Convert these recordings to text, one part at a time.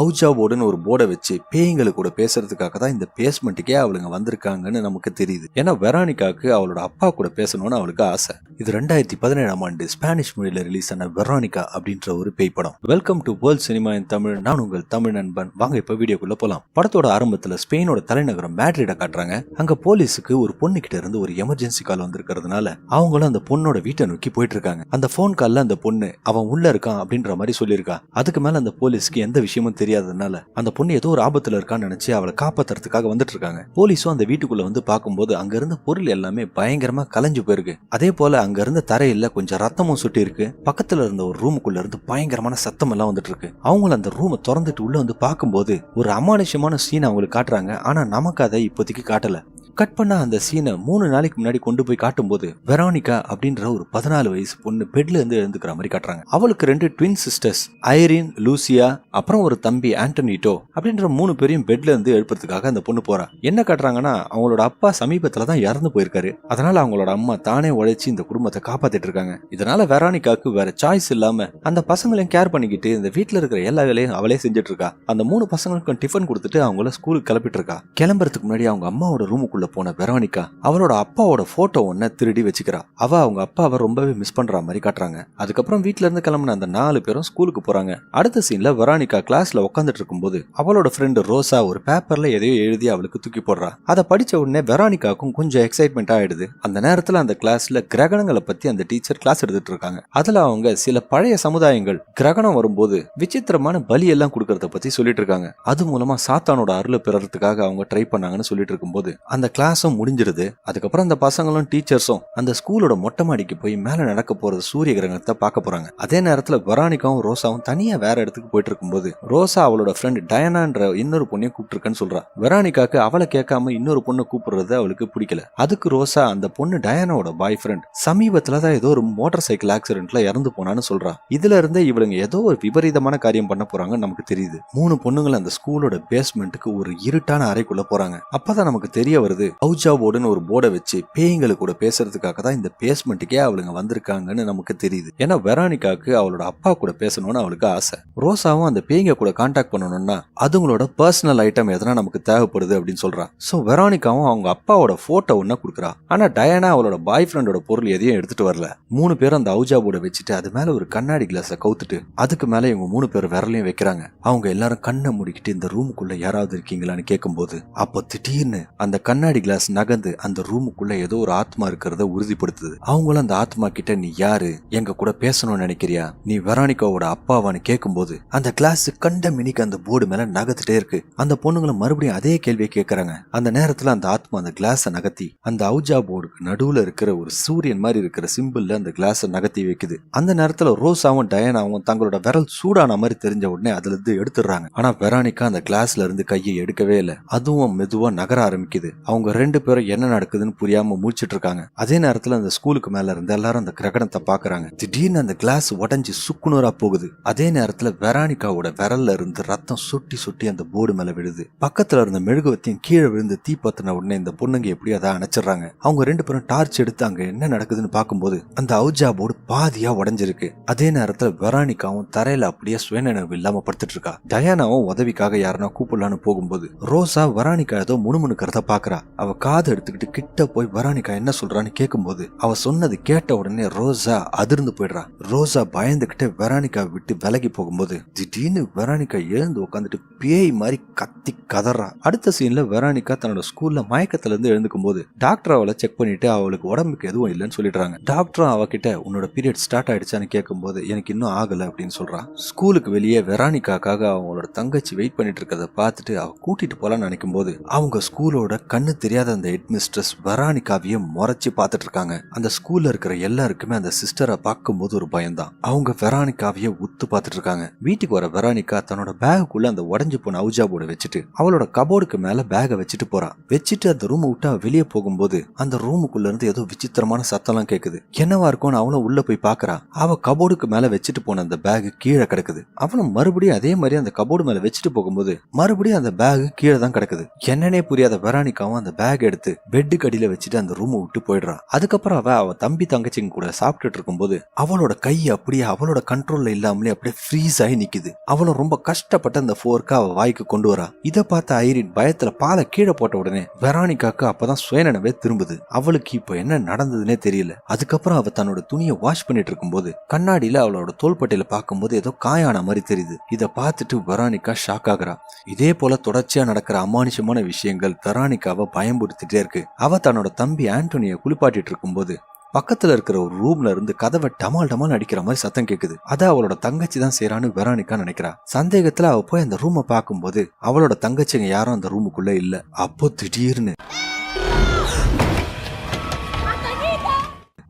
அவுஜா போர்டுன்னு ஒரு போர்டை வச்சு பேய்களை கூட பேசுறதுக்காக தான் இந்த பேஸ்மெண்ட்டுக்கே அவளுங்க வந்திருக்காங்கன்னு நமக்கு தெரியுது. ஏன்னா வெரானிகாக்கு அவளோட அப்பா கூட பேசணும்னு அவளுக்கு ஆசை. இது ரெண்டாயிரத்தி பதினேழாம் ஆண்டு ஸ்பானிஷ் மொழியில ரிலீஸ் ஆன வெரானிகா அப்படின்ற ஒரு பேய் படம். Welcome to world cinema in Tamil நான் உங்கள் தமிழ் நண்பன். வாங்க இப்ப வீடியோக்குள்ள போலாம். படத்தோட ஆரம்பத்துல ஸ்பெயினோட தலைநகரம் மேட்ரிட காட்டுறாங்க. அங்க போலீஸுக்கு ஒரு பொண்ணு கிட்ட இருந்து ஒரு எமர்ஜென்சி கால் வந்திருக்கிறதுனால அவங்களும் அந்த பொண்ணோட வீட்டை நோக்கி போயிட்டு இருக்காங்க அந்த போன் கால்ல அந்த பொண்ணு அவன் உள்ள இருக்கான் அப்படின்ற மாதிரி சொல்லியிருக்கா. அதுக்கு மேல அந்த போலீஸ்க்கு எந்த விஷயமும் தெரியும் தெரியாததுனால அந்த பொண்ணு ஏதோ ஒரு ஆபத்துல இருக்கான்னு நினைச்சு அவளை காப்பாத்துறதுக்காக வந்துட்டு இருக்காங்க போலீஸும் அந்த வீட்டுக்குள்ள வந்து பார்க்கும்போது அங்க இருந்த பொருள் எல்லாமே பயங்கரமா கலைஞ்சு போயிருக்கு. அதே போல அங்க இருந்த தரையில கொஞ்சம் ரத்தமும் சுட்டி இருக்கு. பக்கத்துல இருந்த ஒரு ரூமுக்குள்ள இருந்து பயங்கரமான சத்தம் எல்லாம் வந்துட்டு இருக்கு. அவங்களும் அந்த ரூமை திறந்துட்டு உள்ள வந்து பார்க்கும்போது ஒரு அமானுஷ்யமான சீன் அவங்களுக்கு காட்டுறாங்க. ஆனா நமக்கு அதை இப்போதைக்கு காட்டல. கட் பண்ண அந்த சீனை மூணு நாளைக்கு முன்னாடி கொண்டு போய் காட்டும்போது வெரானிகா அப்படின்ற ஒரு பதினாலு வயசு பொண்ணு பெட்ல இருந்து எழுந்துக்கிற மாதிரி காட்டுறாங்க. அவளுக்கு ரெண்டு ட்வின் சிஸ்டர்ஸ் ஐரின் லூசியா அப்புறம் ஒரு தம்பி ஆண்டனிட்டோ அப்படின்ற மூணு பேரையும் பெட்ல இருந்து எழுப்புறதுக்காக அந்த பொண்ணு போறா. என்ன காட்டுறாங்கன்னா அவங்களோட அப்பா சமீபத்துல தான் இறந்து போயிருக்காரு. அதனால அவங்களோட அம்மா தானே உழைச்சி இந்த குடும்பத்தை காப்பாத்திட்டு இருக்காங்க. இதனால வெரானிகாக்கு வேற சாய்ஸ் இல்லாம அந்த பசங்களையும் கேர் பண்ணிக்கிட்டு இந்த வீட்டுல இருக்கிற எல்லா வேலையும் அவளே செஞ்சுட்டு இருக்கா. அந்த மூணு பசங்களுக்கும் டிஃபன் கொடுத்துட்டு அவங்கள ஸ்கூலுக்கு கிளப்பிட்டு இருக்கா. கிளம்புறதுக்கு முன்னாடி அவங்க அம்மாவோட ரூமுக்குள்ள போன வெரோனிகா அவளோட அப்பாவோட போட்டோ ஒன்ன திருடி வச்சுக்கிறா. அவ அவங்க அப்பாவை ரொம்பவே மிஸ் பண்ற மாதிரி காட்டுறாங்க. அதுக்கப்புறம் வீட்ல இருந்து கிளம்புன அந்த நாலு பேரும் ஸ்கூலுக்கு போறாங்க. அடுத்த சீன்ல வெரானிகா கிளாஸ்ல உட்காந்துட்டு இருக்கும்போது அவளோட ஃப்ரெண்டு ரோசா ஒரு பேப்பர்ல எதையோ எழுதி அவளுக்கு தூக்கி போடுறா. அதை படிச்ச உடனே வெரானிகாக்கும் கொஞ்சம் எக்ஸைட்மெண்ட் ஆயிடுது. அந்த நேரத்துல அந்த கிளாஸ்ல கிரகணங்களை பத்தி அந்த டீச்சர் கிளாஸ் எடுத்துட்டு இருக்காங்க. அதுல அவங்க சில பழைய சமுதாயங்கள் கிரகணம் வரும்போது விசித்திரமான பலி எல்லாம் கொடுக்கறத பத்தி சொல்லிட்டு இருக்காங்க. அது மூலமா சாத்தானோட அருளை பெறறதுக்காக அவங்க ட்ரை பண்ணாங்கன்னு சொல்லிட்டு இருக்கும்போது அந்த கிளாஸும் முடிஞ்சிருது. அதுக்கப்புறம் அந்த பசங்களும் டீச்சர்ஸும் அந்த ஸ்கூலோட மொட்டை மாடிக்கு போய் மேல நடக்க போறது சூரிய கிரகணத்தை பார்க்க போறாங்க. அதே நேரத்துல வெரானிக்காவும் ரோசாவும் தனியா வேற இடத்துக்கு போயிட்டு இருக்கும்போது ரோசா அவளோட ஃப்ரெண்ட் டயனான்ற இன்னொரு பொண்ணையும் கூப்பிட்டுருக்கன்னு சொல்றா. வெரானிக்காக்கு அவளை கேட்காம இன்னொரு பொண்ணை கூப்பிடுறது அவளுக்கு பிடிக்கல. அதுக்கு ரோசா அந்த பொண்ணு டயானாவோட பாய் ஃப்ரெண்ட் சமீபத்துல தான் ஏதோ ஒரு மோட்டார் சைக்கிள் ஆக்சிடென்ட்ல இறந்து போனான்னு சொல்றா. இதுல இருந்தே இவளுங்க ஏதோ ஒரு விபரீதமான காரியம் பண்ண போறாங்கன்னு நமக்கு தெரியுது. மூணு பொண்ணுங்களை அந்த ஸ்கூலோட பேஸ்மெண்ட்டுக்கு ஒரு இருட்டான அறைக்குள்ள போறாங்க. அப்பதான் நமக்கு தெரிய வருது அவுஜா அவுஜாவோடுன்னு ஒரு போர்டை வச்சு பேய்களை கூட பேசுறதுக்காக தான் இந்த பேஸ்மெண்ட்டுக்கே அவளுங்க வந்திருக்காங்கன்னு நமக்கு தெரியுது. ஏன்னா வெரானிகாக்கு அவளோட அப்பா கூட பேசணும்னு அவளுக்கு ஆசை. ரோசாவும் அந்த பேய்ங்க கூட காண்டாக்ட் பண்ணணும்னா அதுங்களோட பர்சனல் ஐட்டம் எதனா நமக்கு தேவைப்படுது அப்படின்னு சொல்றா. ஸோ வெரானிகாவும் அவங்க அப்பாவோட போட்டோ ஒன்னா கொடுக்குறா. ஆனா டயானா அவளோட பாய் ஃப்ரெண்டோட பொருள் எதையும் எடுத்துட்டு வரல. மூணு பேரும் அந்த அவுஜா போர்டை வச்சுட்டு அது மேல ஒரு கண்ணாடி கிளாஸை கவுத்துட்டு அதுக்கு மேல இவங்க மூணு பேர் விரலையும் வைக்கிறாங்க. அவங்க எல்லாரும் கண்ணை மூடிக்கிட்டு இந்த ரூமுக்குள்ள யாராவது இருக்கீங்களான்னு கேட்கும்போது அப்போ திடீர்னு அந்த கண்ணாடி கிளாஸ் நகர்ந்து அந்த ரூமுக்குள்ள ஏதோ ஒரு ஆத்மா இருக்கிறத உறுதிப்படுத்துது. அவங்களும் அந்த ஆத்மா கிட்ட நீ யாரு? எங்க கூட பேசணும்னு நினைக்கிறியா? நீ வெரானிகாவோட அப்பாவான்னு கேட்கும்போது அந்த கிளாஸ் கண்ட மினிக்கு அந்த போர்டு மேல நகர்த்துட்டே இருக்கு. அந்த பொண்ணுங்களும் மறுபடியும் அதே கேள்வியை கேட்கறாங்க அந்த நேரத்துல அந்த ஆத்மா அந்த கிளாஸை நகர்த்தி அந்த அவுஜா போர்டுக்கு நடுவுல இருக்கிற ஒரு சூரியன் மாதிரி இருக்கிற சிம்பிள்ல அந்த கிளாஸை நகர்த்தி வைக்குது. அந்த நேரத்துல ரோசாவும் டயனாவும் தங்களோட விரல் சூடான மாதிரி தெரிஞ்ச உடனே அதுல இருந்து எடுத்துடுறாங்க. ஆனா வெரானிகா அந்த கிளாஸ்ல இருந்து கையை எடுக்கவே இல்லை. அதுவும் மெதுவா நகர ஆரம்பிக்குது. அவங்க ரெண்டு பேரும் என்ன நடக்குதுன்னு புரியாம முழிச்சிட்டு இருக்காங்க அதே நேரத்துல அந்த ஸ்கூலுக்கு மேல இருந்து எல்லாரும் அந்த கிரகணத்தை பாக்குறாங்க. திடீர்னு அந்த கிளாஸ் உடஞ்சி சுக்குநூறா போகுது. அதே நேரத்துல வெரானிகாவோட விரல்ல இருந்து ரத்தம் சுட்டி சுட்டி அந்த போர்டு மேல விழுது. பக்கத்துல இருந்த மெழுகுவத்தையும் கீழே விழுந்து தீ பத்தின உடனே இந்த பொண்ணுங்க எப்படி அதை அணைச்சிடுறாங்க. அவங்க ரெண்டு பேரும் டார்ச் எடுத்து அங்க என்ன நடக்குதுன்னு பார்க்கும்போது அந்த அவுஜா போர்டு பாதியா உடஞ்சிருக்கு. அதே நேரத்துல வெரானிகாவும் தரையில அப்படியே சுயநினைவு இல்லாம படுத்துட்டு இருக்கா டயானாவும் உதவிக்காக யாருன்னா கூப்பிடலான்னு போகும்போது ரோசா வெரானிகா ஏதோ முணுமுணுக்கிறத பாக்குறா. அவ காது எடுத்துக்கிட்டு கிட்ட போய் வரானிகா என்ன சொல்றான்னு கேட்கும்போது அவ சொன்னது கேட்ட உடனே ரோசா அதிர்ந்து போயிடுறா. ரோசா பயந்துகிட்டே வெரானிகா விட்டு விலகி போகும்போது திடீர்னு வெரானிகா எழுந்து உட்காந்துட்டு பேய் மாதிரி கத்தி கதறா. அடுத்த சீன்ல வெரானிகா தன்னோட ஸ்கூல்ல மயக்கத்துல இருந்து எழுந்துக்கும் போது டாக்டர் அவளை செக் பண்ணிட்டு அவளுக்கு உடம்புக்கு எதுவும் இல்லைன்னு சொல்லிடுறாங்க. டாக்டர் அவகிட்ட உன்னோட பீரியட் ஸ்டார்ட் ஆயிடுச்சான்னு கேட்கும்போது எனக்கு இன்னும் ஆகல அப்படின்னு சொல்றா. ஸ்கூலுக்கு வெளியே வெரானிகாக்காக அவங்களோட தங்கச்சி வெயிட் பண்ணிட்டு இருக்கிறத பார்த்துட்டு அவ கூட்டிட்டு போலான்னு நினைக்கும் போது அவங்க ஸ்கூலோட கண்ணு தெரியாத அந்த ஹெட் மிஸ்ட்ரஸ் வெரானிகாவையே முறைச்சி பார்த்துட்டு இருக்காங்க அந்த ஸ்கூல்ல இருக்கிற எல்லாருக்குமே அந்த சிஸ்டரை பார்க்கும்போது ஒரு பயம்தான். அவங்க வெரானிகாவையே உத்து பார்த்துட்டு இருக்காங்க வீட்டுக்கு வர வெரானிகா தன்னோட பேகுக்குள்ள அந்த உடஞ்சு போன அவுஜா போர்டு வச்சுட்டு அவளோட கபோர்டுக்கு மேல பேகை வச்சுட்டு போறா. வச்சுட்டு அந்த ரூமை விட்டு அவ வெளியே போகும்போது அந்த ரூமுக்குள்ள இருந்து ஏதோ விசித்திரமான சத்தம்லாம் கேக்குது. என்னவா இருக்கும்னு அவனும் உள்ள போய் பாக்குறா அவ கபோர்டுக்கு மேல வச்சுட்டு போன அந்த பேக் கீழே கிடக்குது. அவனும் மறுபடியும் அதே மாதிரி அந்த கபோர்டு மேல வச்சுட்டு போகும்போது மறுபடியும் அந்த பேக் கீழே தான் கிடக்குது. என்னன்னே புரியாத வெரானிக்காவும் அந்த அந்த பேக் எடுத்து பெட்டு அடியில வச்சுட்டு அந்த ரூமை விட்டு போயிடுறா அதுக்கப்புறம் அவ அவ தம்பி தங்கச்சிங்க கூட சாப்பிட்டுட்டு இருக்கும்போது அவளோட கை அப்படியே அவளோட கண்ட்ரோல்ல இல்லாமலே அப்படியே ஃப்ரீஸ் ஆகி நிக்குது. அவளும் ரொம்ப கஷ்டப்பட்டு அந்த ஃபோர்க்கு அவ வாய்க்கு கொண்டு வரா. இதை பார்த்த ஐரின் பயத்துல பாலை கீழே போட்ட உடனே வெரானிகாக்கு அப்பதான் சுயநனவே திரும்புது. அவளுக்கு இப்போ என்ன நடந்ததுன்னே தெரியல. அதுக்கப்புறம் அவ தன்னோட துணியை வாஷ் பண்ணிட்டு இருக்கும்போது கண்ணாடியில அவளோட தோள்பட்டையில பார்க்கும்போது ஏதோ காயான மாதிரி தெரியுது. இதை பார்த்துட்டு வெரானிகா ஷாக் ஆகுறா. இதே போல தொடர்ச்சியா நடக்கிற அமானுஷமான விஷயங்கள் வெரானிகாவை பயம்புறுத்திட்டே இருக்கு. அவ தன்னோட தம்பி ஆண்டோனிய குளிப்பாட்டிட்டு இருக்கும்போது பக்கத்துல இருக்கிற ஒரு ரூம்ல இருந்து கதவை டமால் டமால் அடிக்கிற மாதிரி சத்தம் கேக்குது. அத அவளோட தங்கச்சி தான் செய்யறான்னு வெரானிக்கா நினைக்கிறா. சந்தேகத்துல அவ போய் அந்த ரூமை பார்க்கும்போது அவளோட தங்கச்சிங்க யாரும் அந்த ரூமுக்குள்ள இல்ல. அப்போ திடீர்னு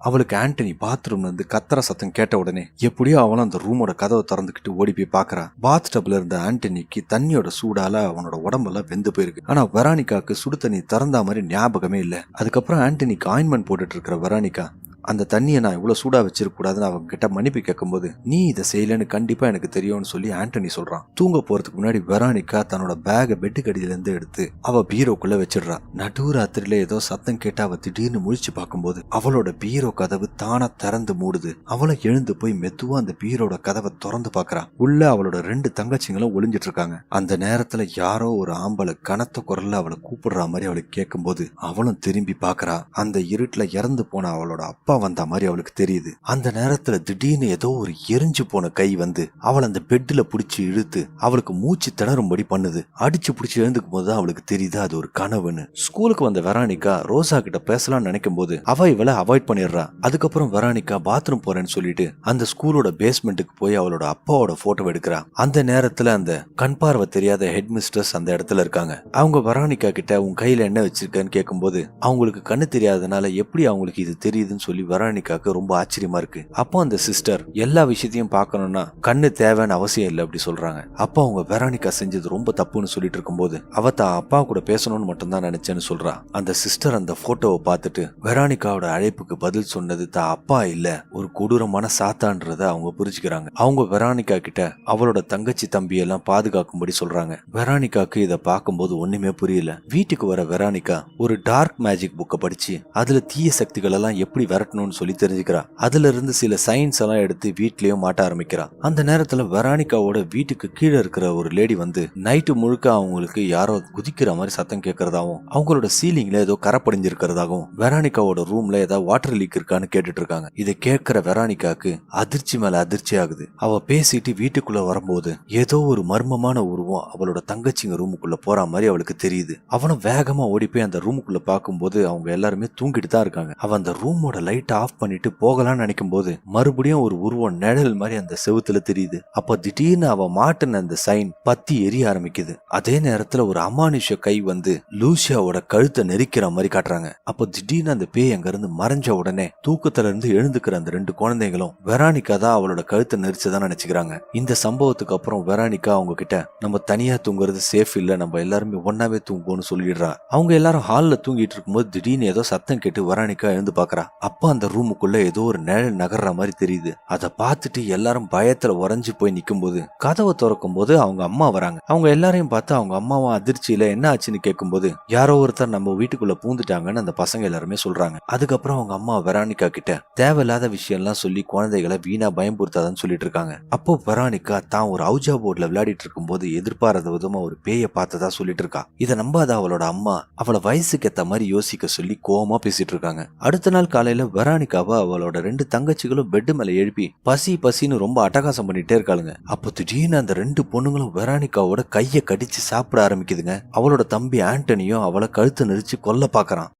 அவளுக்கு ஆண்டனி பாத்ரூம்ல இருந்து கத்துற சத்தம் கேட்ட உடனே எப்படியோ அவளும் அந்த ரூமோட கதவை திறந்துக்கிட்டு ஓடி போய் பாக்குறா பாத் டப்ல இருந்த ஆண்டனிக்கு தண்ணியோட சூடால அவனோட உடம்பெல்லாம் வெந்து போயிருக்கு. ஆனா வெரானிகாக்கு சுடு தண்ணி திறந்தா மாதிரி ஞாபகமே இல்ல. அதுக்கப்புறம் ஆண்டனிக்கு ஆயின்மெண்ட் போட்டுட்டு இருக்கிற வெரானிகா அந்த தண்ணியை நான் இவ்வளோ சூடாக வச்சிருக்கக்கூடாதுன்னு அவங்க கிட்ட மன்னிப்பு கேட்கும்போது நீ இதை செய்யலன்னு கண்டிப்பாக எனக்கு தெரியும்னு சொல்லி ஆண்டனி சொல்கிறான் தூங்க போகிறதுக்கு முன்னாடி வெரானிக்கா தன்னோட பேகை பெட்டு எடுத்து அவள் பீரோக்குள்ளே வச்சிடுறா. நடுராத்திரில ஏதோ சத்தம் கேட்டு அவள் திடீர்னு முழிச்சு பார்க்கும்போது அவளோட பீரோ கதவு தானாக திறந்து மூடுது. அவளை எழுந்து போய் மெதுவாக அந்த பீரோட கதவை திறந்து பார்க்கறா. உள்ள அவளோட ரெண்டு தங்கச்சிங்களும் ஒளிஞ்சிட்டு இருக்காங்க அந்த நேரத்தில் யாரோ ஒரு ஆம்பளை கனத்த குரலில் அவளை கூப்பிடுற மாதிரி அவளுக்கு கேட்கும்போது அவளும் திரும்பி பார்க்குறா. அந்த இருட்டில் இறந்து போன அவளோட அப்பா வந்த மாதிரி அவளுக்கு தெரியுது. அந்த நேரத்துல திடீர்னு ஏதோ ஒரு எரிஞ்சு போன கை வந்து அவளை அந்த பெட்ல புடிச்சு இழுத்து அவளுக்கு மூச்சு திணறும்படி பண்ணுது. அடிச்சு பிடிச்சி எழுந்துக்கும் போது அவளுக்கு தெரியுது அது ஒரு கனவுன்னு. ஸ்கூலுக்கு வந்த வெரானிகா ரோசா கிட்ட பேசலாம்னு நினைக்கும் போது அவ இவளை அவாய்ட் பண்ணிடுறா. அதுக்கப்புறம் வெரானிகா பாத்ரூம் போறேன்னு சொல்லிட்டு அந்த ஸ்கூலோட பேஸ்மெண்ட்டுக்கு போய் அவளோட அப்பாவோட போட்டோ எடுக்கிறா. அந்த நேரத்துல அந்த கண் பார்வை தெரியாத ஹெட் மிஸ்டர்ஸ் அந்த இடத்துல இருக்காங்க. அவங்க வெரானிகா கிட்ட உன் கையில என்ன வச்சிருக்கன்னு கேட்கும்போது அவங்களுக்கு கண்ணு தெரியாதனால எப்படி அவங்களுக்கு இது தெரியுதுன்னு சொல்லி வெரானிக்காக்கு ரொம்ப ஆச்சரியமா இருக்கு. அப்போ அந்த சிஸ்டர் எல்லா விஷயத்தையும் பார்க்கணும்னா கண்ணு தேவைன்னு அவசியம் இல்லை அப்படி சொல்றாங்க. அப்போ அவங்க வெரானிக்கா செஞ்சது ரொம்ப தப்புன்னு சொல்லிட்டு இருக்கும்போது அவ தான் அப்பா கூட பேசணும்னு மட்டும்தான் நினைச்சேன்னு சொல்றா. அந்த சிஸ்டர் அந்த போட்டோவை பார்த்துட்டு வெரானிகாவோட அழைப்புக்கு பதில் சொன்னது தான் அப்பா இல்ல ஒரு கொடூரமான சாத்தான்றத அவங்க புரிஞ்சுக்கிறாங்க. அவங்க வெரானிகா கிட்ட அவளோட தங்கச்சி தம்பி எல்லாம் பாதுகாக்கும்படி சொல்றாங்க. வெரானிகாக்கு இதை பார்க்கும்போது ஒண்ணுமே புரியல. வீட்டுக்கு வர வெரானிகா ஒரு டார்க் மேஜிக் புக்கை படிச்சு அதுல தீய சக்திகள் எல்லாம் எப்படி மாட்டணும்னு சொல்லி தெரிஞ்சுக்கிறா. அதுல இருந்து சில சயின்ஸ் எல்லாம் எடுத்து வீட்லயும் மாட்ட ஆரம்பிக்கிறா. அந்த நேரத்துல வெரானிகாவோட வீட்டுக்கு கீழே இருக்கிற ஒரு லேடி வந்து நைட்டு முழுக்க அவங்களுக்கு யாரோ குதிக்கிற மாதிரி சத்தம் கேட்கறதாவும் அவங்களோட சீலிங்ல ஏதோ கரப்படிஞ்சிருக்கிறதாகவும் வெரானிகாவோட ரூம்ல ஏதாவது வாட்டர் லீக் இருக்கான்னு கேட்டுட்டு இருக்காங்க இதை கேட்கிற வெரானிகாக்கு அதிர்ச்சி மேல அதிர்ச்சி ஆகுது. அவ பேசிட்டு வீட்டுக்குள்ள வரும்போது ஏதோ ஒரு மர்மமான உருவம் அவளோட தங்கச்சிங்க ரூமுக்குள்ள போற மாதிரி அவளுக்கு தெரியுது. அவனும் வேகமா ஓடி போய் அந்த ரூமுக்குள்ள பார்க்கும்போது அவங்க எல்லாருமே தூங்கிட்டு தான் இருக்காங்க. அவ அந்த ரூமோட லைட் ஆஃப் பண்ணிட்டு போகலாம்னு நினைக்கும் போது மறுபடியும் ஒரு உருவம் நிழல் மாதிரி அந்த செவுத்துல தெரியுது. அப்ப திடீர்னு அவ மாட்டின அந்த சைன் பத்தி எரிய ஆரம்பிக்குது. அதே நேரத்துல ஒரு அமானுஷ கை வந்து லூசியாவோட கழுத்தை நெரிக்கிற மாதிரி காட்டுறாங்க. அப்போ திடீர்னு அந்த பேய் அங்க இருந்து மறைஞ்ச உடனே தூக்கத்துல இருந்து எழுந்துக்கிற அந்த ரெண்டு குழந்தைகளும் வெரானிகா தான் அவளோட கழுத்தை நெரிச்சதான் நினைச்சுக்கிறாங்க. இந்த சம்பவத்துக்கு அப்புறம் வெரானிகா அவங்க கிட்ட நம்ம தனியா தூங்குறது சேஃப் இல்ல. நம்ம எல்லாருமே ஒன்னாவே தூங்குவோம்னு சொல்லிடுறா. அவங்க எல்லாரும் ஹால்ல தூங்கிட்டு இருக்கும்போது திடீர்னு ஏதோ சத்தம் கேட்டு வெரானிகா எழுந்து பாக்குறா. அப்ப அந்த ரூமுக்குள்ள ஏதோ ஒரு நிழல் நகர்ற மாதிரி தெரியுது. அதை பார்த்துட்டு எல்லாரும் பயத்துல உறைஞ்சு போய் நிக்கும்போது கதவை திறக்கும் போது அவங்க அம்மா வராங்க. அவங்க எல்லாரையும் பார்த்து அவங்க அம்மாவும் அதிர்ச்சியில என்ன ஆச்சுன்னு கேட்கும்போது யாரோ ஒருத்தர் நம்ம வீட்டுக்குள்ள பூந்துட்டாங்கன்னு அந்த பசங்க எல்லாருமே சொல்றாங்க. அதுக்கப்புறம் அவங்க அம்மா வெரானிகா கிட்ட தேவையில்லாத விஷயம்லாம் சொல்லி குழந்தைகளை வீணா பயம்படுத்தாதன்னு சொல்லிட்டு இருக்காங்க. அப்போ வெரானிகா தான் ஒரு அவுஜா போர்ட்ல விளையாடிட்டு இருக்கும்போது எதிர்பாராத விதமா ஒரு பேயை பார்த்ததா சொல்லிட்டு இருக்கா. இதை நம்பாத அவளோட அம்மா அவளை வயசுக்கு ஏத்த மாதிரி யோசிக்க சொல்லி கோவமா பேசிட்டு இருக்காங்க. அடுத்த நாள் காலையில வெரானிகாவை அவளோட ரெண்டு தங்கச்சிகளும் பெட்டு மேல எழுப்பி பசி பசின்னு ரொம்ப அட்டகாசம் பண்ணிட்டே இருக்காளுங்க. அப்போ திடீர்னு அந்த ரெண்டு பொண்ணுங்களும் வெரானிகாவோட கைய கடிச்சு சாப்பிட ஆரம்பிக்குதுங்க. அவளோட தம்பி ஆண்டனியும் அவளை கழுத்து நெரிச்சு கொல்ல பாக்குறான்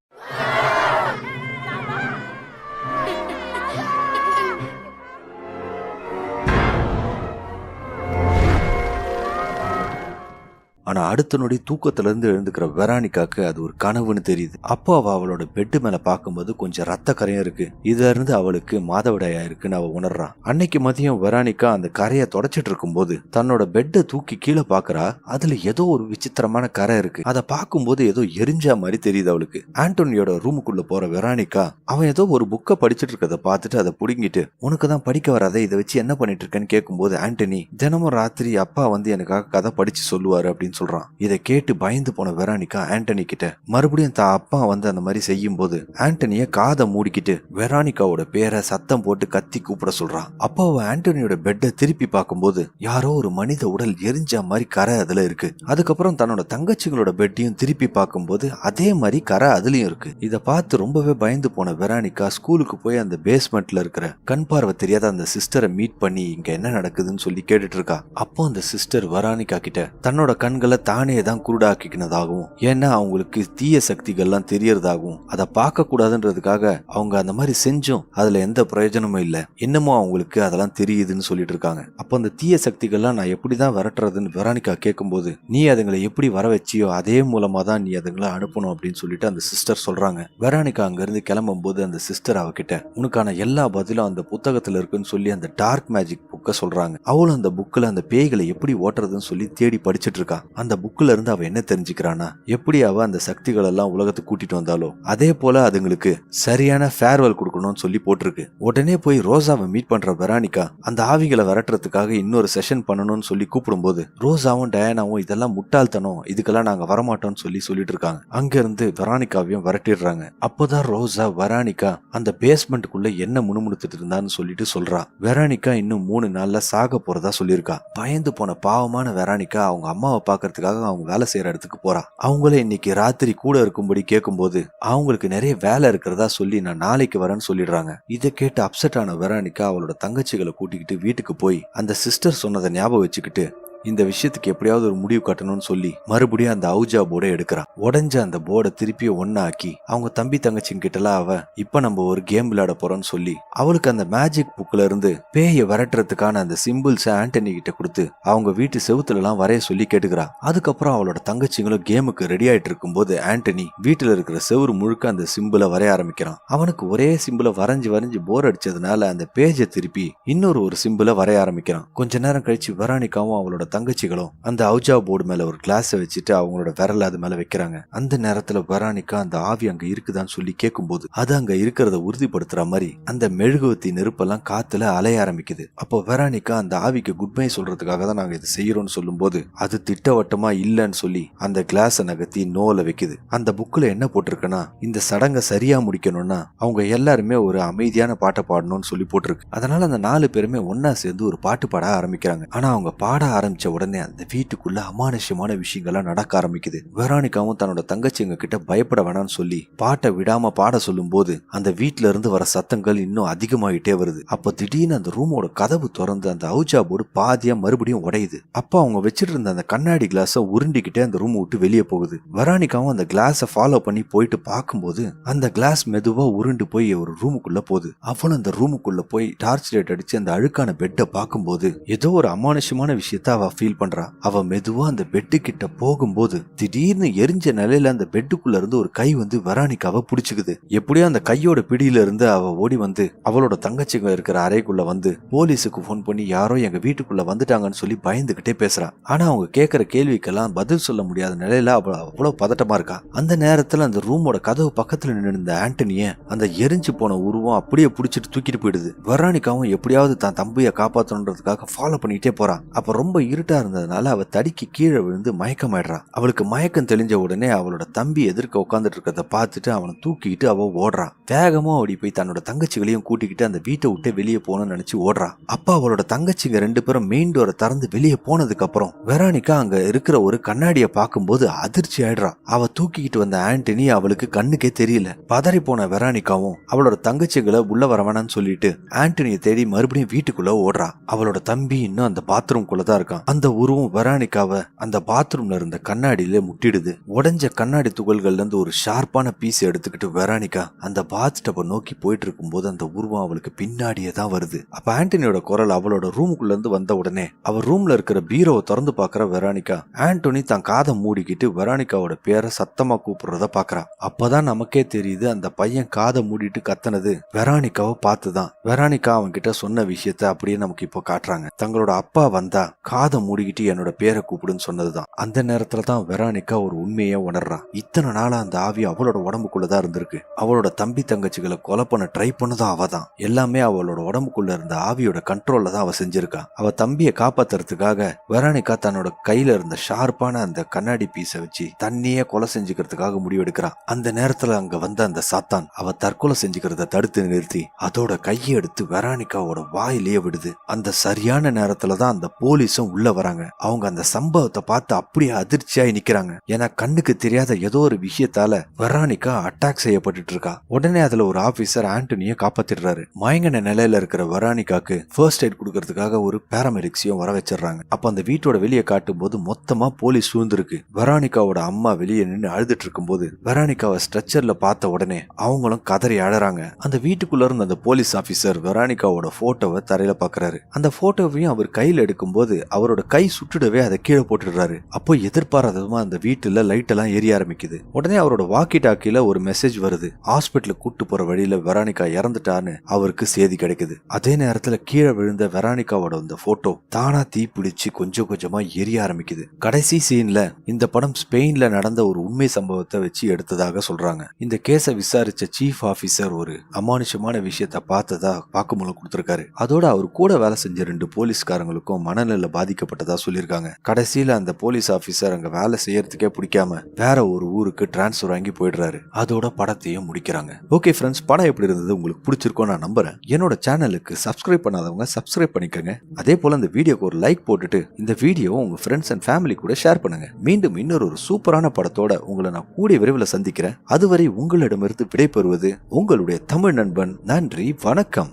ஆனா அடுத்த நொடி தூக்கத்துல இருந்து எழுந்துக்கிற வெரானிகாக்கு அது ஒரு கனவுன்னு தெரியுது. அப்போ அவ அவளோட பெட்டு மேல பார்க்கும்போது கொஞ்சம் ரத்த கரையும் இருக்கு. இதுல இருந்து அவளுக்கு மாதவிடாயா இருக்குன்னு அவ உணர்றா. அன்னைக்கு மதியம் வெரானிகா அந்த கரையை தொடச்சிட்டு இருக்கும்போது தன்னோட பெட்டை தூக்கி கீழே பாக்குறா அதுல ஏதோ ஒரு விசித்திரமான கரை இருக்கு. அதை பார்க்கும்போது ஏதோ எரிஞ்சா மாதிரி தெரியுது அவளுக்கு. ஆண்டோனியோட ரூமுக்குள்ள போற வெரானிகா அவன் ஏதோ ஒரு புக்கை படிச்சிட்டு இருக்கிறத பார்த்துட்டு அதை புடுங்கிட்டு உனக்கு தான் படிக்க வராத இதை வச்சு என்ன பண்ணிட்டு இருக்கேன்னு கேட்கும்போது ஆண்டனி தினமும் ராத்திரி அப்பா வந்து எனக்காக கதை படிச்சு சொல்லுவாரு அப்படின்னு அப்படின்னு சொல்றான். இதை கேட்டு பயந்து போன வெரானிகா ஆண்டனி கிட்ட மறுபடியும் தான் அப்பா வந்து அந்த மாதிரி செய்யும் போது ஆண்டனிய காதை மூடிக்கிட்டு வெரானிகாவோட பேரை சத்தம் போட்டு கத்தி கூப்பிட சொல்றான். அப்பாவை ஆண்டனியோட பெட்டை திருப்பி பார்க்கும்போது யாரோ ஒரு மனித உடல் எரிஞ்ச மாதிரி கரை அதுல இருக்கு. அதுக்கப்புறம் தன்னோட தங்கச்சிங்களோட பெட்டையும் திருப்பி பார்க்கும்போது அதே மாதிரி கரை அதுலயும் இருக்கு. இதை பார்த்து ரொம்பவே பயந்து போன வெரானிகா ஸ்கூலுக்கு போய் அந்த பேஸ்மெண்ட்ல இருக்கிற கண் பார்வை தெரியாத அந்த சிஸ்டரை மீட் பண்ணி இங்க என்ன நடக்குதுன்னு சொல்லி கேட்டுட்டு இருக்கா. அப்போ அந்த சிஸ்டர் வெரானிகா கிட்ட தன்னோட கண்கள் தானே தான் குருடாக்கிக்கினதாகவும் ஏன்னா அவங்களுக்கு தீய சக்திகள்லாம் தெரியறதாகவும் அதை பார்க்க கூடாதுன்றதுக்காக அவங்க அந்த மாதிரி செஞ்சும் அதுல எந்த பிரயோஜனமும் இல்லை. என்னமோ அவங்களுக்கு அதெல்லாம் தெரியுதுன்னு சொல்லிட்டு இருக்காங்க. அப்போ அந்த தீய சக்திகள்லாம் நான் எப்படிதான் விரட்டுறதுன்னு வெரானிகா கேட்கும்போது நீ அதுங்களை எப்படி வர வச்சியோ அதே மூலமா தான் நீ அதுங்களை அனுப்பணும் அப்படின்னு சொல்லிட்டு அந்த சிஸ்டர் சொல்றாங்க. வெரானிகா அங்கிருந்து கிளம்பும் போது அந்த சிஸ்டர் அவகிட்ட உனக்கான எல்லா பதிலும் அந்த புத்தகத்துல இருக்குன்னு சொல்லி அந்த டார்க் மேஜிக் புக்கை சொல்றாங்க. அவளும் அந்த புக்கில் அந்த பேய்களை எப்படி ஓட்டுறதுன்னு சொல்லி தேடி படிச்சிட்டு இருக்கா. அந்த புக்கில் இருந்து அவள் என்ன தெரிஞ்சுக்கிறானா எப்படி அவள் அந்த சக்திகள் எல்லாம் உலகத்துக்கு கூட்டிட்டு வந்தாலோ அதே போல அதுங்களுக்கு சரியான ஃபேர்வெல் கொடுக்கணும்னு சொல்லி போட்டிருக்கு. உடனே போய் ரோசாவை மீட் பண்ற வெரானிகா அந்த ஆவிகளை விரட்டுறதுக்காக இன்னொரு செஷன் பண்ணணும்னு சொல்லி கூப்பிடும்போது ரோசாவும் டயானாவும் இதெல்லாம் முட்டாள்தனம் இதுக்கெல்லாம் நாங்க வரமாட்டோம்னு சொல்லி சொல்லிட்டு இருக்காங்க. அங்க இருந்து வெரானிகாவையும் விரட்டிடுறாங்க. அப்போதான் ரோசா வெரானிகா அந்த பேஸ்மெண்ட்டுக்குள்ள என்ன முணுமுணுத்துட்டு இருந்தான்னு சொல்லிட்டு சொல்றா. வெரானிகா இன்னும் மூணு நாள்ல சாக போறதா சொல்லியிருக்கா. பயந்து போன பாவமான வெரானிகா அவங்க அம்மாவை பார்க்கறதுக்காக அவங்க வேலை செய்யற இடத்துக்கு போறா. அவங்கள இன்னைக்கு ராத்திரி கூட இருக்கும்படி கேட்கும்போது அவங்களுக்கு நிறைய வேலை இருக்கிறதா சொல்லி நான் நாளைக்கு வரேன்னு சொல்லிடுறாங்க. இதை கேட்டு அப்செட் ஆன வெரானிக்கா அவளோட தங்கச்சிகளை கூட்டிக்கிட்டு வீட்டுக்கு போய் அந்த சிஸ்டர் சொன்னதை ஞாபகம் வச்சுக்கிட்டு இந்த விஷயத்துக்கு எப்படியாவது ஒரு முடிவு கட்டணும்னு சொல்லி மறுபடியும் அந்த அவுஜா போர்டை எடுக்கிறான். உடஞ்ச அந்த போர்டை திருப்பி ஒன்னாக்கி அவங்க தம்பி தங்கச்சிங்க கிட்டலாம் அவ இப்ப நம்ம ஒரு கேம் விளையாட போறோம்னு சொல்லி அவளுக்கு அந்த மேஜிக் புக்ல இருந்து பேயை விரட்டுறதுக்கான அந்த சிம்பிள்ஸ் ஆண்டனி கிட்ட கொடுத்து அவங்க வீட்டு செவுத்துல எல்லாம் வரைய சொல்லி கேட்டுக்கிறா. அதுக்கப்புறம் அவளோட தங்கச்சிங்களும் கேமுக்கு ரெடி ஆயிட்டு இருக்கும்போது ஆண்டனி வீட்டுல இருக்கிற செவுரு முழுக்க அந்த சிம்பிளை வரைய ஆரம்பிக்கிறான். அவனுக்கு ஒரே சிம்பிளை வரைஞ்சு வரைஞ்சு போர் அடிச்சதுனால அந்த பேஜை திருப்பி இன்னொரு ஒரு சிம்பிளை வரைய ஆரம்பிக்கிறான். கொஞ்ச நேரம் கழிச்சு வெரானிகாவும் அவளோட தங்கச்சிகளும் அந்த அவுஜா போர்டு மேல ஒரு கிளாஸை வச்சுட்டு அவங்களோட விரல அது மேல வைக்கிறாங்க. அந்த நேரத்துல வெரானிக்கா அந்த ஆவி அங்க இருக்குதான்னு சொல்லி கேட்கும்போது அது அங்க இருக்கிறத உறுதிப்படுத்துற மாதிரி அந்த மெழுகுவத்தி நெருப்பெல்லாம் காத்துல அலைய ஆரம்பிக்குது. அப்போ வெரானிக்கா அந்த ஆவிக்கு குட் பை சொல்றதுக்காக தான் நாங்க இதை செய்யறோம்னு சொல்லும்போது அது திட்டவட்டமா இல்லைன்னு சொல்லி அந்த கிளாஸை நகர்த்தி நோல வைக்குது. அந்த புக்ல என்ன போட்டிருக்குன்னா இந்த சடங்கை சரியா முடிக்கணும்னா அவங்க எல்லாருமே ஒரு அமைதியான பாட்டை பாடணும்னு சொல்லி போட்டிருக்கு. அதனால அந்த நாலு பேருமே ஒன்னா சேர்ந்து ஒரு பாட்டு பாட ஆரம்பிக்கிறாங்க. ஆனா அவங்க பாட ஆரம்பிச்சு உடனே அந்த வீட்டுக்குள்ள அமானுஷ்யமான விஷயங்கள்லாம் நடக்க ஆரம்பிக்குது. வெரானிகாவும் தன்னோட தங்கச்சிங்க கிட்ட பயப்பட வேணாம்னு சொல்லி பாட்டை விடாம பாட சொல்லும் போது அந்த வீட்டுல இருந்து வர சத்தங்கள் இன்னும் அதிகமாயிட்டே வருது. அப்ப திடீர்னு அந்த ரூமோட கதவு திறந்து அந்த அவுஜா போர்டு பாதியா மறுபடியும் உடையுது. அப்ப அவங்க வச்சிட்டு இருந்த அந்த கண்ணாடி கிளாஸ உருண்டிக்கிட்டே அந்த ரூம் விட்டு வெளியே போகுது. வெரானிகாவும் அந்த கிளாஸை ஃபாலோ பண்ணி போயிட்டு பார்க்கும்போது அந்த கிளாஸ் மெதுவா உருண்டு போய் ஒரு ரூமுக்குள்ள போகுது. அவளும் அந்த ரூமுக்குள்ள போய் டார்ச் லைட் அடிச்சு அந்த அழுக்கான பெட்டை பார்க்கும்போது ஏதோ ஒரு அமானுஷமான விஷயத்த அவ ஃபீல் பண்றா. அவ மெதுவா அந்த பெட்டு கிட்ட போகும்போது திடீர்னு எரிஞ்ச நிலையில அந்த பெட்டுக்குள்ள இருந்து ஒரு கை வந்து வெரானிக்காவை பிடிச்சுக்குது. எப்படியோ அந்த கையோட பிடியில இருந்து அவ ஓடி வந்து அவளோட தங்கச்சிங்க இருக்கிற அறைக்குள்ள வந்து போலீஸுக்கு போன் பண்ணி யாரோ எங்க வீட்டுக்குள்ள வந்துட்டாங்கன்னு சொல்லி பயந்துகிட்டே பேசுறா. ஆனா அவங்க கேட்கிற கேள்விக்கெல்லாம் பதில் சொல்ல முடியாத நிலையில அவள் அவ்வளவு பதட்டமா இருக்கா. அந்த நேரத்துல அந்த ரூமோட கதவு பக்கத்துல நின்று ஆண்டனிய அந்த எரிஞ்சு போன உருவம் அப்படியே பிடிச்சிட்டு தூக்கிட்டு போயிடுது. வெரானிக்காவும் எப்படியாவது தான் தம்பியை காப்பாத்தணுன்றதுக்காக ஃபாலோ பண்ணிட்டே போறா. அப்ப ரொம்ப இரு இருட்டா இருந்ததுனால அவ தடிக்கு கீழே விழுந்து மயக்கமாயிடுறா அவளுக்கு மயக்கம் தெளிஞ்ச உடனே அவளோட தம்பி எதிர்க்க உட்காந்துட்டு இருக்கிறத பார்த்துட்டு அவனை தூக்கிக்கிட்டு அவ ஓடுறா வேகமா ஓடி போய் தன்னோட தங்கச்சிகளையும் கூட்டிக்கிட்டு அந்த வீட்டை விட்டு வெளியே போகணும்னு நினைச்சு ஓடுறா அப்பா அவளோட தங்கச்சிங்க ரெண்டு பேரும் மெயின் டோரை திறந்து வெளியே போனதுக்கு அப்புறம் வெரானிகா அங்க இருக்கிற ஒரு கண்ணாடியை பார்க்கும்போது அதிர்ச்சி ஆயிடுறா அவ தூக்கிக்கிட்டு வந்த ஆண்டனி அவளுக்கு கண்ணுக்கே தெரியல. பதறி போன வெரானிகாவும் அவளோட தங்கச்சிகளை உள்ள வர வேணாம்னு சொல்லிட்டு ஆண்டனியை தேடி மறுபடியும் வீட்டுக்குள்ள ஓடுறா அவளோட தம்பி இன்னும் அந்த பாத்ரூம்குள்ள தான் இருக்கான். அந்த உருவம் வெரானிக்காவை அந்த பாத்ரூம்ல இருந்த கண்ணாடியில முட்டிடுது. உடஞ்ச கண்ணாடி துகள்கள்ல இருந்து ஒரு ஷார்ப்பான பீஸ் எடுத்துக்கிட்டு வெரானிகா அந்த பாத் டப்பை நோக்கி போயிட்டு இருக்கும்போது அந்த உருவம் அவளுக்கு பின்னாடியே தான் வருது. அப்ப ஆண்டனியோட குரல் அவளோட ரூமுக்குள்ள இருந்து வந்த உடனே அவ ரூம்ல இருக்கிற பீரோவை திறந்து பாக்குற வெரானிகா ஆண்டனி தான் காதை மூடிக்கிட்டு வெரானிகாவோட பேரை சத்தமா கூப்பிடுறத பாக்குறா. அப்பதான் நமக்கே தெரியுது அந்த பையன் காதை மூடிட்டு கத்தனது வெரானிகாவை பார்த்துதான். வெரானிகா அவன் கிட்ட சொன்ன விஷயத்த அப்படியே நமக்கு இப்போ காட்டுறாங்க. தங்களோட அப்பா வந்தா காது காதை மூடிக்கிட்டு என்னோட பேரை கூப்பிடுன்னு சொன்னதுதான். அந்த நேரத்துல தான் வெரானிக்கா ஒரு உண்மையை உணர்றான் இத்தனை நாளா அந்த ஆவி அவளோட உடம்புக்குள்ளதான் இருந்திருக்கு. அவளோட தம்பி தங்கச்சிகளை கொலை பண்ண ட்ரை பண்ணதும் அவ தான். எல்லாமே அவளோட உடம்புக்குள்ள இருந்த ஆவியோட கண்ட்ரோல்ல தான் அவ செஞ்சிருக்கா. அவ தம்பியை காப்பாத்துறதுக்காக வெரானிக்கா தன்னோட கையில இருந்த ஷார்ப்பான அந்த கண்ணாடி பீஸை வச்சு தண்ணியே கொலை செஞ்சுக்கிறதுக்காக முடிவெடுக்கிறான் அந்த நேரத்துல அங்க வந்த அந்த சாத்தான் அவ தற்கொலை செஞ்சுக்கிறத தடுத்து நிறுத்தி அதோட கையை எடுத்து வெரானிக்காவோட வாயிலேயே விடுது. அந்த சரியான நேரத்துல தான் அந்த போலீஸும் உள்ள வராங்க. அவங்க அந்த சம்பவத்தை பார்த்து அப்படியே அதிர்ச்சியாய் நிக்கிறாங்க. ஏன்னா கண்ணுக்கு தெரியாத ஏதோ ஒரு விஷயத்தால வெரானிகா அட்டாக் செய்யப்பட்டுட்டு இருக்கா உடனே அதுல ஒரு ஆபீசர் ஆண்டனியை காப்பாத்திடுறாரு. மயங்கின நிலையில இருக்கிற வெரானிகாக்கு ஃபர்ஸ்ட் எய்ட் கொடுக்கறதுக்காக ஒரு பேராமெடிக்ஸையும் வர வச்சிடுறாங்க. அப்ப அந்த வீட்டோட வெளியே காட்டும் போது மொத்தமா போலீஸ் சூழ்ந்திருக்கு. வெரானிக்காவோட அம்மா வெளியே நின்று அழுதுட்டு இருக்கும்போது வெரானிக்காவை ஸ்ட்ரெச்சர்ல பார்த்த உடனே அவங்களும் கதறி அழறாங்க. அந்த வீட்டுக்குள்ள இருந்த அந்த போலீஸ் ஆபீசர் வெரானிக்காவோட போட்டோவை தரையில பாக்குறாரு. அந்த போட்டோவையும் அவர் கையில எடுக்கும்போது அவரோட கை சுட்டுடவே அதை கீழே போட்டுடுறாரு. அப்போ எதிர்பாராதமா அந்த வீட்டுல லைட் எல்லாம் எரிய ஆரம்பிக்குது. உடனே அவரோட வாக்கி டாக்கில ஒரு மெசேஜ் வருது. ஹாஸ்பிட்டலுக்கு கூட்டு போற வழியில வெரானிக்கா இறந்துட்டான்னு அவருக்கு செய்தி கிடைக்குது. அதே நேரத்துல கீழே விழுந்த வெரானிக்காவோட அந்த போட்டோ தானா தீ பிடிச்சு கொஞ்சம் கொஞ்சமா எரிய ஆரம்பிக்குது. கடைசி சீன்ல இந்த படம் ஸ்பெயின்ல நடந்த ஒரு உண்மை சம்பவத்தை வச்சு எடுத்ததாக சொல்றாங்க. இந்த கேஸை விசாரிச்ச சீஃப் ஆஃபீஸர் ஒரு அமானுஷமான விஷயத்த பார்த்ததா வாக்குமூலம் கொடுத்திருக்காரு. அதோட அவர் கூட வேலை செஞ்ச ரெண்டு போலீஸ்காரங்களுக்கும் மனநிலை பாதிக்கப்பட்டதா சொல்லியிருக்காங்க. கடைசியில அந்த போலீஸ் ஆபீசர் அங்க வேலை செய்யறதுக்கே பிடிக்காம வேற ஒரு ஊருக்கு டிரான்ஸ்ஃபர் வாங்கி போயிடுறாரு. அதோட படத்தையும் முடிக்கிறாங்க. ஓகே ஃப்ரெண்ட்ஸ் படம் எப்படி இருந்தது உங்களுக்கு பிடிச்சிருக்கோம் நான் நம்புறேன். என்னோட சேனலுக்கு சப்ஸ்கிரைப் பண்ணாதவங்க சப்ஸ்கிரைப் பண்ணிக்கோங்க. அதே போல இந்த வீடியோக்கு ஒரு லைக் போட்டுட்டு இந்த வீடியோ உங்க ஃப்ரெண்ட்ஸ் அண்ட் ஃபேமிலி கூட ஷேர் பண்ணுங்க. மீண்டும் இன்னொரு ஒரு சூப்பரான படத்தோட உங்களை நான் கூடிய விரைவில் சந்திக்கிறேன். அதுவரை உங்களிடமிருந்து விடைபெறுவது உங்களுடைய தமிழ் நண்பன் நன்றி வணக்கம்.